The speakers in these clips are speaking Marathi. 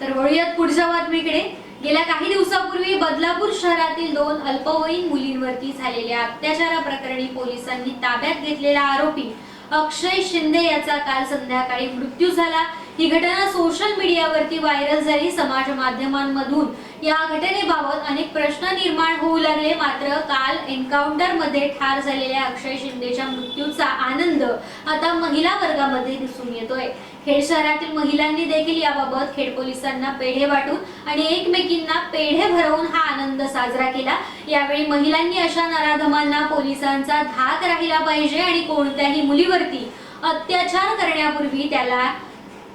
तर वळूयात पुढच्या बातमीकडे. गेल्या काही दिवसापूर्वी बदलापूर शहरातील दोन अल्पवयीन मुलींवरती झालेल्या अत्याचाराप्रकरणी पोलिसांनी ताब्यात घेतलेला आरोपी अक्षय शिंदे याचा काल संध्याकाळी मृत्यू झाला. ही घटना सोशल मीडियावरती व्हायरल झाली. समाज माध्यमांमधून या घटनेबाबत अनेक प्रश्न निर्माण होऊ लागले. मात्र काल एन्काउंटरमध्ये ठार झालेल्या अक्षय शिंदेच्या मृत्यूचा आनंद आता महिला वर्गामध्ये दिसून येतोय. खेड शहरातील महिलांनी देखील याबाबत खेड पोलिसांना पेढे वाटून आणि एकमेकींना पेढे भरवून हा आनंद साजरा केला. यावेळी महिलांनी अशा नराधमांना पोलिसांचा धाक राहिला पाहिजे आणि कोणत्याही मुलीवरती अत्याचार करण्यापूर्वी त्याला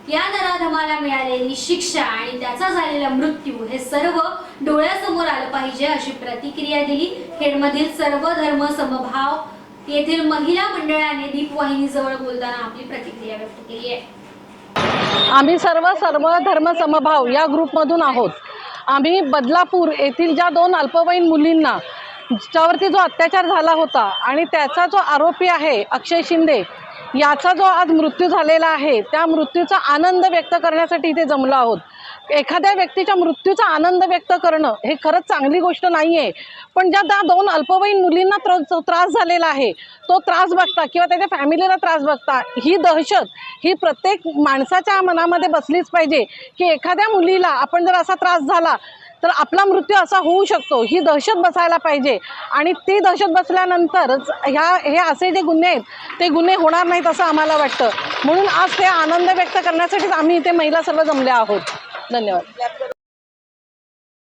या नराधमाला मिळालेली शिक्षा आणि त्याचा झालेला मृत्यू हे सर्व डोळ्यासमोर आलं पाहिजे अशी प्रतिक्रिया दिली. खेडमधील सर्व धर्म समभाव येथील महिला मंडळाने दीपवाहिनीजवळ बोलताना आपली प्रतिक्रिया व्यक्त केली आहे. आम्ही सर्व सर्व धर्म समभाव या ग्रुपमधून आहोत. आम्ही बदलापूर येथील ज्या दोन अल्पवयीन मुलींना ज्यावरती जो अत्याचार झाला होता आणि त्याचा जो आरोपी आहे अक्षय शिंदे याचा जो आज मृत्यू झालेला आहे त्या मृत्यूचा आनंद व्यक्त करण्यासाठी इथे जमलो आहोत. एखाद्या व्यक्तीच्या मृत्यूचा आनंद व्यक्त करणं हे खरंच चांगली गोष्ट नाही आहे पण ज्या त्या दोन अल्पवयीन मुलींना त्र जो त्रास झालेला आहे तो त्रास बघता किंवा त्याच्या फॅमिलीला त्रास बघता ही दहशत ही प्रत्येक माणसाच्या मनामध्ये बसलीच पाहिजे की एखाद्या मुलीला आपण जर असा त्रास झाला तर आपला मृत्यू असा होऊ शकतो. ही दहशत बसायला पाहिजे. आणि ती दहशत बसल्यानंतरच ह्या हे असे जे गुन्हे आहेत ते गुन्हे होणार नाहीत असं आम्हाला वाटतं. म्हणून आज ते आनंद व्यक्त करण्यासाठीच आम्ही इथे महिला सर्व जमल्या आहोत. धन्यवाद.